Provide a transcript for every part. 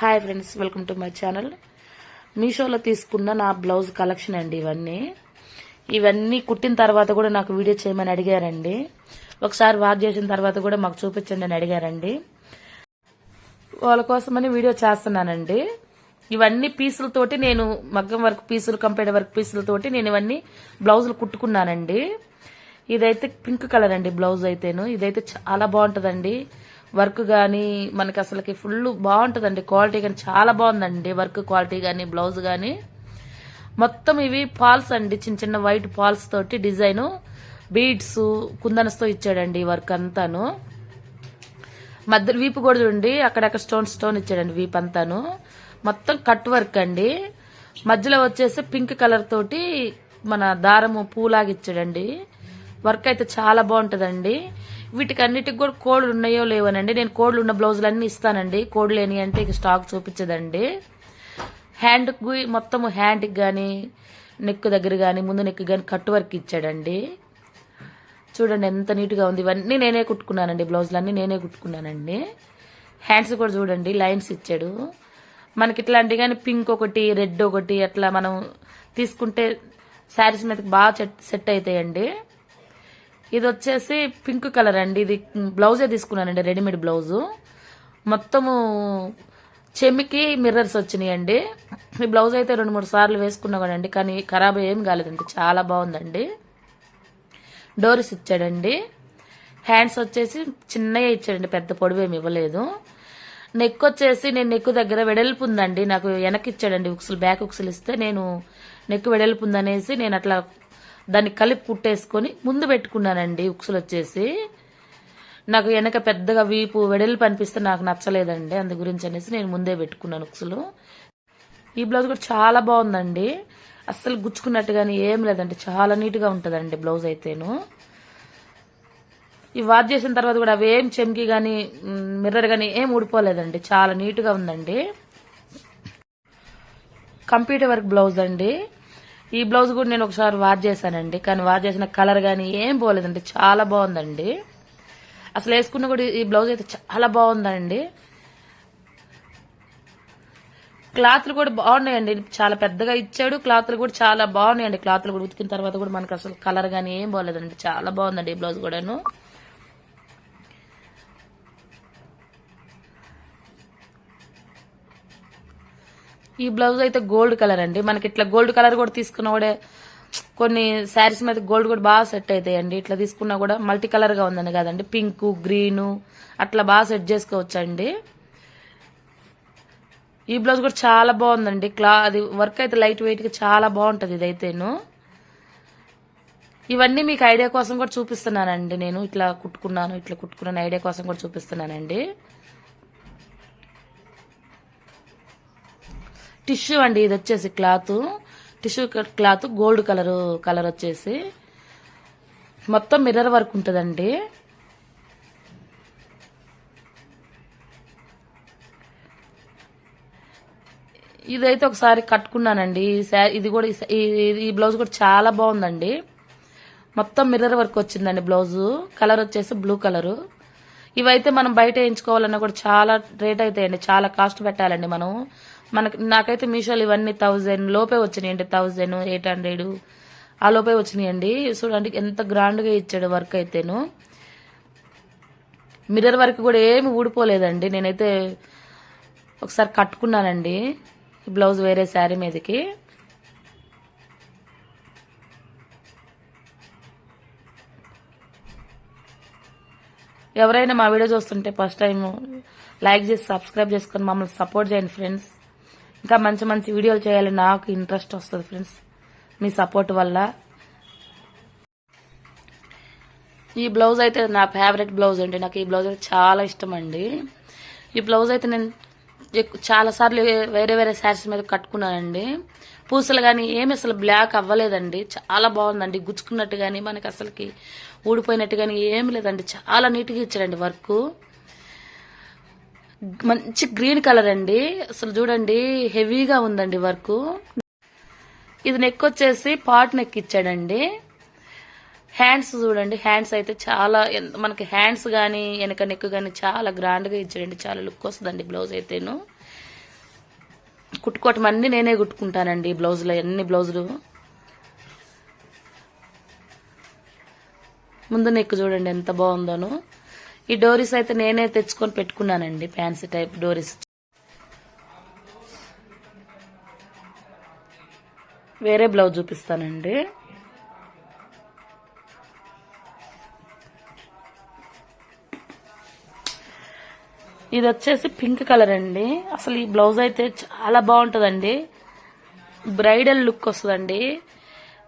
Hi friends welcome to my channel మీషోలో తీసుకున్న నా బ్లౌజ్ కలెక్షన్ అండి ఇవన్నీ. ఇవన్నీ కుట్టిన తర్వాత కూడా నాకు వీడియో చేయమని అడిగారండి. ఒకసారి వాచ్ చేసిన తర్వాత కూడా మాకు చూపించండి అని అడిగారండి. వాళ్ళ కోసమని వీడియో చేస్తున్నానండి. ఇవన్నీ పీసులతోటి నేను మగ్గం వర్క్ పీసులు కంప్యూటర్ వర్క్ పీసులతోటి నేను ఇవన్నీ బ్లౌజులు కుట్టుకున్నానండి. ఇదైతే పింక్ కలర్ అండి బ్లౌజ్ అయితేను. ఇదైతే చాలా బాగుంటుందండి. వర్క్ కానీ మనకి అసలుకి ఫుల్ బాగుంటుందండి. క్వాలిటీ కానీ చాలా బాగుందండి. వర్క్ క్వాలిటీ కానీ బ్లౌజ్ కానీ మొత్తం ఇవి పాల్స్ అండి. చిన్న చిన్న వైట్ పాల్స్ తోటి డిజైను. బీడ్స్ కుందనస్తో ఇచ్చాడండి ఈ వర్క్ అంతాను. మధ్య వీపు కూడా చూడండి. అక్కడక్కడ స్టోన్ స్టోన్ ఇచ్చాడండి వీప్ అంతాను. మొత్తం కట్ వర్క్ అండి. మధ్యలో వచ్చేసి పింక్ కలర్ తోటి మన దారము పూలాగా ఇచ్చాడండి. వర్క్ అయితే చాలా బాగుంటుందండి. వీటికి అన్నిటికి కూడా కోడ్లు ఉన్నాయో లేవనండి. నేను కోడ్లు ఉన్న బ్లౌజులు అన్నీ ఇస్తానండి. కోడ్ లేని అంటే ఇక స్టాక్ చూపించదండి. హ్యాండ్కి మొత్తం హ్యాండ్కి కానీ నెక్ దగ్గర కానీ ముందు నెక్ కానీ కట్ వర్క్ ఇచ్చాడండి. చూడండి ఎంత నీట్గా ఉంది. ఇవన్నీ నేనే కుట్టుకున్నానండి. బ్లౌజులన్నీ నేనే కుట్టుకున్నానండి. హ్యాండ్స్ కూడా చూడండి. లైన్స్ ఇచ్చాడు. మనకి ఇట్లాంటి కానీ పింక్ ఒకటి రెడ్ ఒకటి అట్లా మనం తీసుకుంటే శారీస్ మీదకి బాగా సెట్ సెట్ అవుతాయండి. ఇది వచ్చేసి పింక్ కలర్ అండి. ఇది బ్లౌజే తీసుకున్నానండి రెడీమేడ్ బ్లౌజు. మొత్తము చెమికి మిర్రర్స్ వచ్చినాయండి. ఈ బ్లౌజ్ అయితే రెండు మూడు సార్లు వేసుకున్నా కదండి కానీ ఖరాబ్ ఏం కాలేదండి. చాలా బాగుందండి. డోరీస్ ఇచ్చాడండి. హ్యాండ్స్ వచ్చేసి చిన్నగా ఇచ్చాడండి పెద్ద పొడవు ఏమి ఇవ్వలేదు. నెక్ వచ్చేసి నేను నెక్ దగ్గర వెడల్పు ఉందండి నాకు వెనక్కి ఇచ్చాడండి ఉక్సులు బ్యాక్ ఉక్సులు ఇస్తే నేను నెక్ వెడల్పు ఉందనేసి నేను అట్లా దాన్ని కలిపి కుట్టేసుకొని ముందు పెట్టుకున్నానండి ఉక్సులు వచ్చేసి నాకు వెనక పెద్దగా వీపు వెడల్పు అనిపిస్తే నాకు నచ్చలేదండి అందు గురించి అనేసి నేను ముందే పెట్టుకున్నాను ఉక్సులు. ఈ బ్లౌజ్ కూడా చాలా బాగుందండి. అస్సలు గుచ్చుకున్నట్టు కానీ ఏం లేదండి చాలా నీట్గా ఉంటుందండి బ్లౌజ్ అయితేను. ఈ వాచ్ చేసిన తర్వాత కూడా అవేం చెమ్కి కానీ మిర్రర్ కానీ ఏం ఊడిపోలేదండి చాలా నీట్గా ఉందండి. కంప్యూటర్ వర్క్ బ్లౌజ్ అండి. ఈ బ్లౌజ్ కూడా నేను ఒకసారి వార్ చేశానండి. కానీ వార్ చేసిన కలర్ కానీ ఏం పోలేదండి. చాలా బాగుందండి. అసలు వేసుకున్న కూడా ఈ బ్లౌజ్ అయితే చాలా బాగుందండి. క్లాత్లు కూడా బాగున్నాయండి. చాలా పెద్దగా ఇచ్చాడు. క్లాత్లు కూడా చాలా బాగున్నాయండి. క్లాత్లు కూడా ఉతికిన తర్వాత కూడా మనకు అసలు కలర్ కానీ ఏం బాగలేదండి చాలా బాగుందండి ఈ బ్లౌజ్ కూడాను. ఈ బ్లౌజ్ అయితే గోల్డ్ కలర్ అండి. మనకి ఇట్లా గోల్డ్ కలర్ కూడా తీసుకున్నా కూడా కొన్ని శారీస్ మీద గోల్డ్ కూడా బాగా సెట్ అవుతాయండి ఇట్లా తీసుకున్నా కూడా మల్టీ కలర్గా ఉందని కదండి. పింక్ గ్రీను అట్లా బాగా సెట్ చేసుకోవచ్చండి. ఈ బ్లౌజ్ కూడా చాలా బాగుందండి. క్లా అది వర్క్ అయితే లైట్ వెయిట్గా చాలా బాగుంటుంది ఇదైతేను. ఇవన్నీ మీకు ఐడియా కోసం కూడా చూపిస్తున్నానండి నేను. ఇట్లా కుట్టుకున్నాను ఇట్లా కుట్టుకున్నాను ఐడియా కోసం కూడా చూపిస్తున్నానండి. టిష్యూ అండి ఇది వచ్చేసి cloth. Tissue cloth gold colour colour వచ్చేసి. మొత్తం మిర్రర్ వర్క్ ఉంటుందండి. ఇదైతే ఒకసారి కట్టుకున్నానండి. ఇది కూడా ఈ బ్లౌజ్ కూడా చాలా బాగుందండి. మొత్తం మిర్రర్ వర్క్ వచ్చిందండి బ్లౌజు. కలర్ వచ్చేసి బ్లూ కలరు. ఇవైతే మనం బయట వేయించుకోవాలన్నా కూడా చాలా రేట్ అవుతాయండి చాలా కాస్ట్ పెట్టాలండి మనం. మనకి నాకైతే మీషోలు ఇవన్నీ థౌజండ్ లోపే వచ్చినాయండి థౌజండ్ ఎయిట్ హండ్రెడ్. ఆ లోపే వచ్చినాయండి. చూడండి ఎంత గ్రాండ్గా ఇచ్చాడు వర్క్ అయితేను. మిర్రర్ వర్క్ కూడా ఏమి ఊడిపోలేదండి. నేనైతే ఒకసారి కట్టుకున్నానండి. బ్లౌజ్ వేరే శారీ మీదకి. ఎవరైనా మా వీడియో చూస్తుంటే ఫస్ట్ టైం లైక్ చేసి సబ్స్క్రైబ్ చేసుకొని మమ్మల్ని సపోర్ట్ చేయండి ఫ్రెండ్స్ ఇంకా మంచి మంచి వీడియోలు చేయాలి. నాకు ఇంట్రెస్ట్ వస్తుంది ఫ్రెండ్స్ మీ సపోర్ట్ వల్ల. ఈ బ్లౌజ్ అయితే నా ఫేవరెట్ బ్లౌజ్ అండి. నాకు ఈ బ్లౌజ్ అయితే చాలా ఇష్టం అండి. ఈ బ్లౌజ్ అయితే నేను చాలా సార్లు వేరే వేరే శారీస్ మీద కట్టుకున్నానండి. పూసలు కానీ ఏమి అసలు బ్లాక్ అవ్వలేదండి. చాలా బాగుందండి. గుచ్చుకున్నట్టు కానీ మనకి అసలుకి ఊడిపోయినట్టు కానీ ఏమి లేదండి. చాలా నీట్గా ఇచ్చాడండి వర్క్. మంచి గ్రీన్ కలర్ అండి. అసలు చూడండి హెవీగా ఉందండి వర్క్. ఇది నెక్ వచ్చేసి పాట్ నెక్ ఇచ్చాడండి. హ్యాండ్స్ చూడండి హ్యాండ్స్ అయితే చాలా మనకి హ్యాండ్స్ కానీ వెనక నెక్ కానీ చాలా గ్రాండ్గా ఇచ్చాడండి చాలా లుక్ వస్తుందండి బ్లౌజ్ అయితేను. కుట్టుకోవటం అన్ని నేనే కుట్టుకుంటానండి బ్లౌజులు అన్ని బ్లౌజులు. ముందు నెక్ చూడండి ఎంత బాగుందోను. ఈ డోరీస్ అయితే నేనే తెచ్చుకొని పెట్టుకున్నానండి ఫ్యాన్సీ టైప్ డోరీస్. వేరే బ్లౌజ్ చూపిస్తానండి. ఇది వచ్చేసి పింక్ కలర్ అండి. అసలు ఈ బ్లౌజ్ అయితే చాలా బాగుంటుందండి. బ్రైడల్ లుక్ వస్తుందండి.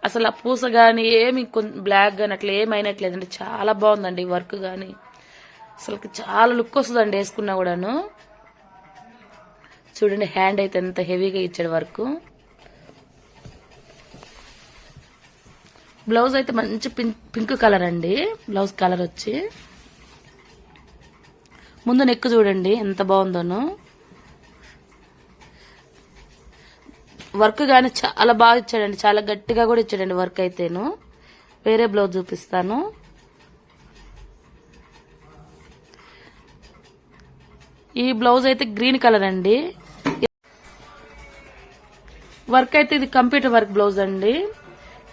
అసలు ఆ పూస కానీ ఏమి బ్లాక్ కానీ అట్లా ఏమైనట్లేదండి. చాలా బాగుందండి వర్క్ కానీ అసలు చాలా లుక్ వస్తుందండి వేసుకున్నా కూడాను. చూడండి హ్యాండ్ అయితే ఎంత హెవీగా ఇచ్చాడు వర్క్. బ్లౌజ్ అయితే మంచి పింక్ పింక్ కలర్ అండి. బ్లౌజ్ కలర్ వచ్చి. ముందు నెక్ చూడండి ఎంత బాగుందోను. వర్క్ కానీ చాలా బాగా ఇచ్చాడండి చాలా గట్టిగా కూడా ఇచ్చాడండి వర్క్ అయితేను. వేరే బ్లౌజ్ చూపిస్తాను. ఈ బ్లౌజ్ అయితే గ్రీన్ కలర్ అండి. వర్క్ అయితే ఇది కంప్యూటర్ వర్క్ బ్లౌజ్ అండి.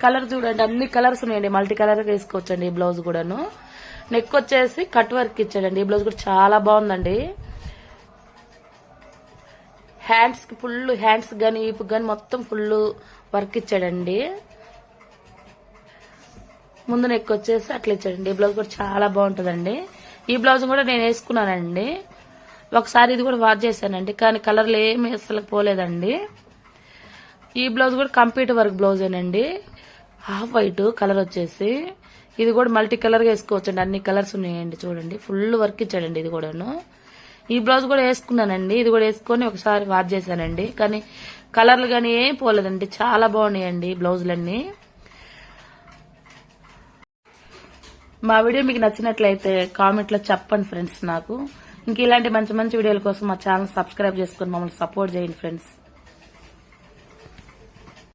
కలర్ చూడండి అన్ని కలర్స్ ఉన్నాయండి మల్టీ కలర్ వేసుకోవచ్చండి ఈ బ్లౌజ్ కూడాను. నెక్ వచ్చేసి కట్ వర్క్ ఇచ్చాడండి. ఈ బ్లౌజ్ కూడా చాలా బాగుందండి. హ్యాండ్స్కి ఫుల్ హ్యాండ్స్ గాని ఈపు గాని మొత్తం ఫుల్ వర్క్ ఇచ్చాడండి. ముందు నెక్ వచ్చేసి అట్లా ఇచ్చాడండి. ఈ బ్లౌజ్ కూడా చాలా బాగుంటుందండి. ఈ బ్లౌజ్ కూడా నేను వేసుకున్నానండి. ఒకసారి ఇది కూడా వాచ్ చేశానండి. కానీ కలర్లు ఏమి అసలు పోలేదండి. ఈ బ్లౌజ్ కూడా కంప్యూటర్ వర్క్ బ్లౌజేనండి హాఫ్ వైట్ కలర్ వచ్చేసి. ఇది కూడా మల్టీ కలర్గా వేసుకోవచ్చండి. అన్ని కలర్స్ ఉన్నాయండి చూడండి. ఫుల్ వర్క్ ఇచ్చాడండి ఇది కూడాను. ఈ బ్లౌజ్ కూడా వేసుకున్నానండి. ఇది కూడా వేసుకొని ఒకసారి వాచ్ చేశానండి. కానీ కలర్లు కానీ ఏం పోలేదండి. చాలా బాగున్నాయండి బ్లౌజులన్నీ. మా వీడియో మీకు నచ్చినట్లయితే కామెంట్లో చెప్పండి ఫ్రెండ్స్ నాకు. ఇంక ఇలాంటి మంచి మంచి వీడియోల కోసం మా ఛానల్ సబ్స్క్రైబ్ చేసుకొని మమ్మల్ని సపోర్ట్ చేయండి ఫ్రెండ్స్.